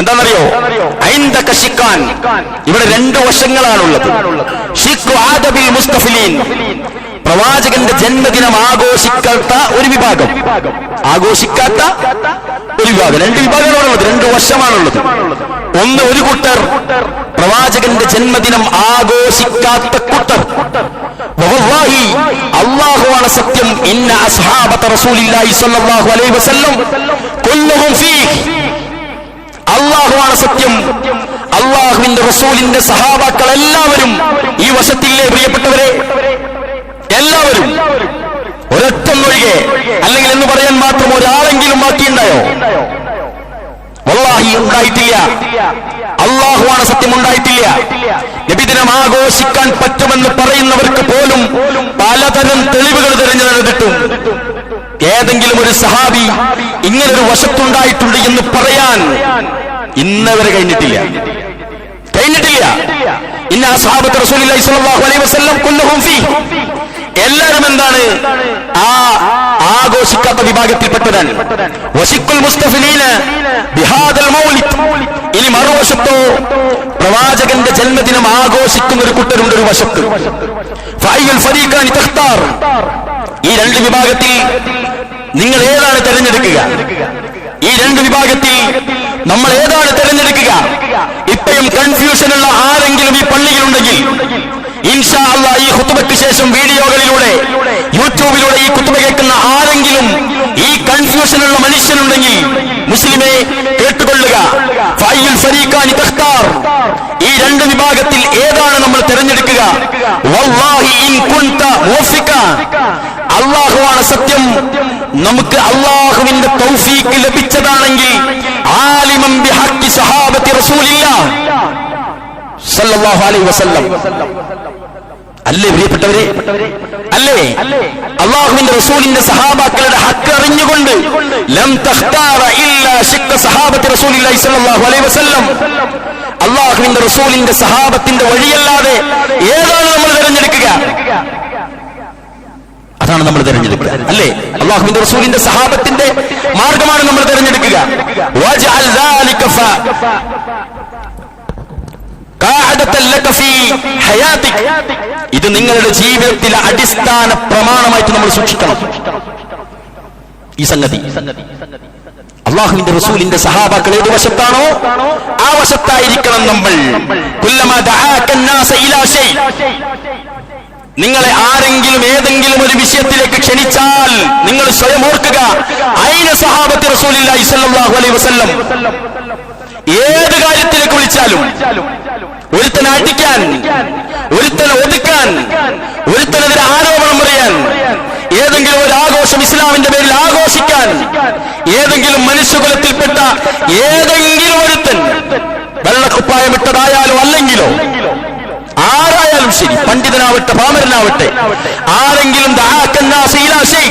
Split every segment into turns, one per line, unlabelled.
എന്താണെന്നറിയോ? ഐന്ദക ഷിക്കാൻ ഇവിടെ രണ്ട് വശങ്ങളാണുള്ളത്. ഷിഖു ആദബിൽ മുസ്തഫിലീൻ. പ്രവാചകന്റെ ജന്മദിനം ആഘോഷിക്കാത്ത ഒരു വിഭാഗം. ആഘോഷിക്കാത്ത ഒരു വിഭാഗം. രണ്ട് വിഭാഗങ്ങളാണുള്ളത്. രണ്ട് വശമാണുള്ളത്. ഒന്ന് ഒരു കൂട്ടർ. പ്രവാചകന്റെ ജന്മദിനം ആഘോഷിക്കാത്ത കൂട്ടർ. അല്ലാഹുവാണ് സത്യം. ഇന്ന അസ്ഹാബത്ത് റസൂലില്ലാഹി സ്വല്ലല്ലാഹു അലൈഹി വസല്ലം. കുല്ലുഹും ഫീഹ്. അള്ളാഹുവാണ് സത്യം. അള്ളാഹുവിന്റെ റസൂലിന്റെ സഹാബാക്കൾ എല്ലാവരും ഈ വശത്തില്ലേ പ്രിയപ്പെട്ടവരെ? എല്ലാവരും. ഒരൊറ്റൊന്നൊഴികെ അല്ലെങ്കിൽ എന്ന് പറയാൻ മാത്രം ഒരാളെങ്കിലും ബാക്കിയുണ്ടായോ? ഉണ്ടായിട്ടില്ല. അള്ളാഹുവാണ് സത്യം ഉണ്ടായിട്ടില്ല. നബിദിനം ആഘോഷിക്കാൻ പറ്റുമെന്ന് പറയുന്നവർക്ക് പോലും പലതരം തെളിവുകൾ തിരഞ്ഞു നടന്നിട്ടും ഏതെങ്കിലും ഒരു സഹാബി ഇങ്ങനൊരു വശത്തുണ്ടായിട്ടുണ്ട് എന്ന് പറയാൻ ഇന്നവരെ കഴിഞ്ഞിട്ടില്ല. കഴിഞ്ഞിട്ടില്ല. ഇന്ന അസ്ഹാബത്ത് റസൂലുള്ളാഹി സ്വല്ലല്ലാഹു അലൈഹി വസല്ലം എല്ലാവരും എന്താണ്? ആ ആഘോഷിക്കാത്ത വിഭാഗത്തിൽപ്പെട്ടതാണ്. ബിഹാദൽ മൗലിദ്. മറുവശത്തോ പ്രവാചകന്റെ ജന്മദിനം ആഘോഷിക്കുന്ന ഒരു കുട്ടരുണ്ട് ഒരു വശത്ത്. തഖ്താർ. ഈ രണ്ട് വിഭാഗത്തിൽ നിങ്ങൾ ഏതാണ് തെരഞ്ഞെടുക്കുക? ഈ രണ്ട് വിഭാഗത്തിൽ നമ്മൾ ഏതാണ് തെരഞ്ഞെടുക്കുക? ഇപ്പോഴും കൺഫ്യൂഷനുള്ള ആരെങ്കിലും ഈ പള്ളിയിലുണ്ടെങ്കിൽ ഇൻഷാ അല്ല ഈ കുത്തുബയ്ക്ക് ശേഷം വീഡിയോകളിലൂടെ യൂട്യൂബിലൂടെ ഈ കുത്തുബ കേൾക്കുന്ന ആരെങ്കിലും ഈ കൺഫ്യൂഷനുള്ള മനുഷ്യനുണ്ടെങ്കിൽ മുസ്ലിമെ കേട്ടുകൊള്ളുക. ഈ രണ്ട് വിഭാഗത്തിൽ ഏതാണ് നമ്മൾ തിരഞ്ഞെടുക്കുക? വല്ലാഹി ഇൻ കുൻത സത്യം. നമുക്ക് അള്ളാഹുവിന്റെ തൗഫീക്ക് ലഭിച്ചതാണെങ്കിൽ ആലിമം ബിഹഖി സഹാബത്തി റസൂലില്ല സല്ലല്ലാഹു അലൈഹി വസല്ലം. അല്ലേ പ്രിയപ്പെട്ടവരെ? അല്ലേ? അള്ളാഹുവിന്റെ റസൂലിന്റെ സഹാബാക്കളുടെ ഹക്ക് അറിഞ്ഞുകൊണ്ട് ലം തഖ്താറ ഇല്ലാ ശിക്ക സഹാബത്തി റസൂലില്ലാഹി സല്ലല്ലാഹു അലൈഹി വസല്ലം. അള്ളാഹുവിന്റെ റസൂലിന്റെ സഹാബത്തിന്റെ വഴിയല്ലാതെ ഏതാണ് നമ്മൾ തിരഞ്ഞെടുക്കുക അതാണ് നമ്മൾ തിരഞ്ഞെടുക്കുക അല്ലേ അള്ളാഹുവിന്റെ റസൂലിന്റെ സഹാബത്തിന്റെ മാർഗമാണ് നമ്മൾ തിരഞ്ഞെടുക്കുക. ഇത് നിങ്ങളുടെ ജീവിതത്തിലെ അടിസ്ഥാന പ്രമാണമായിട്ട് നമ്മൾ സൂക്ഷിക്കണം. ഈ സംഗതി. അള്ളാഹുവിന്റെ റസൂലിന്റെ സഹാബാക്കൾ ഏത് വശത്താണോ ആ വശത്തായിരിക്കണം നമ്മൾ. നിങ്ങളെ ആരെങ്കിലും ഏതെങ്കിലും ഒരു വിഷയത്തിലേക്ക് ക്ഷണിച്ചാൽ നിങ്ങൾ സഹാബത്തി സ്വല്ലല്ലാഹു അലൈഹി വസല്ലം ഏത് കാര്യത്തിലേക്ക് വിളിച്ചാലും ഒരുത്തൻ അടിക്കാൻ ഒരുത്തൻ ഒതുക്കാൻ ഒരുത്തനെതിരെ ആരോപണം പറയാൻ ഏതെങ്കിലും ഒരു ആഘോഷം ഇസ്ലാമിന്റെ പേരിൽ ആഘോഷിക്കാൻ ഏതെങ്കിലും മനുഷ്യകുലത്തിൽപ്പെട്ട ഏതെങ്കിലും ഒരുത്തൻ വെള്ളക്കുപ്പായം ഇട്ടതായാലും അല്ലെങ്കിലോ ആരായാലും ശരി പണ്ഡിതനാവട്ടെ പാമരനാവട്ടെ ആരെങ്കിലും ദാഹക്കന്നാ ഇലാ ശൈ.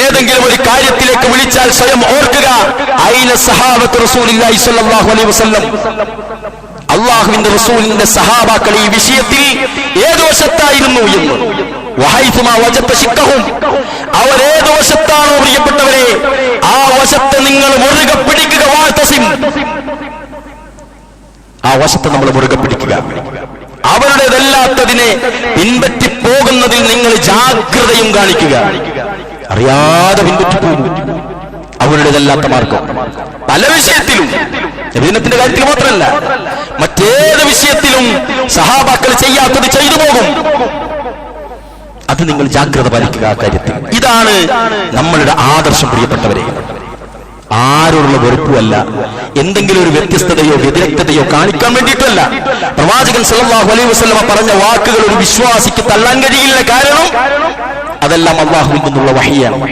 ഏതെങ്കിലും ഒരു കാര്യത്തിലേക്ക് വിളിച്ചാൽ സ്വയം ഓർക്കുക. ഐന സഹാബത്ത് റസൂലില്ലാഹി സ്വല്ലല്ലാഹു അലൈഹി വസല്ലം. അള്ളാഹുവിന്റെ റസൂലിന്റെ സഹാബാക്കൾ ഈ വിഷയത്തിൽ ഏത് വശത്തായിരുന്നു എന്ന്. ശിക്കഹും അവർ ഏത് വശത്താണോ പ്രിയപ്പെട്ടവരെ? ആ വശത്തെ നിങ്ങൾ മുറുകെ പിടിക്കുക വാഴ്ത്തസിം ആ വശത്തെ നമ്മൾ മുറുകെ പിടിക്കുക. അവരുടേതല്ലാത്തതിനെ പിൻപറ്റി പോകുന്നതിൽ നിങ്ങൾ ജാഗ്രതയും കാണിക്കുക. അറിയാതെ പിൻപറ്റി പോകും അവരുടേതല്ലാത്ത മാർഗം പല വിഷയത്തിലും നബീനത്തിന്റെ കാര്യത്തിൽ മാത്രമല്ല മറ്റേത് വിഷയത്തിലും സഹാബാക്കൾ ചെയ്യാത്തത് ചെയ്തു പോകും. അത് നിങ്ങൾ ജാഗ്രത പാലിക്കുക ആ കാര്യത്തിൽ. ഇതാണ് നമ്മളുടെ ആദർശം പ്രിയപ്പെട്ടവരെ. ആരോടുള്ള വെറുപ്പുമല്ല എന്തെങ്കിലും ഒരു വ്യത്യസ്തതയോ വ്യതിരക്തതയോ കാണിക്കാൻ വേണ്ടിയിട്ടല്ല. പ്രവാചകൻ സല്ലല്ലാഹു അലൈഹി വസല്ലമ പറഞ്ഞ വാക്കുകൾ ഒരു വിശ്വാസിക്ക് തള്ളാൻ കഴിയില്ല. കാരണം അതെല്ലാം അള്ളാഹുവിൽ നിന്നുള്ള വഹിയാണ്.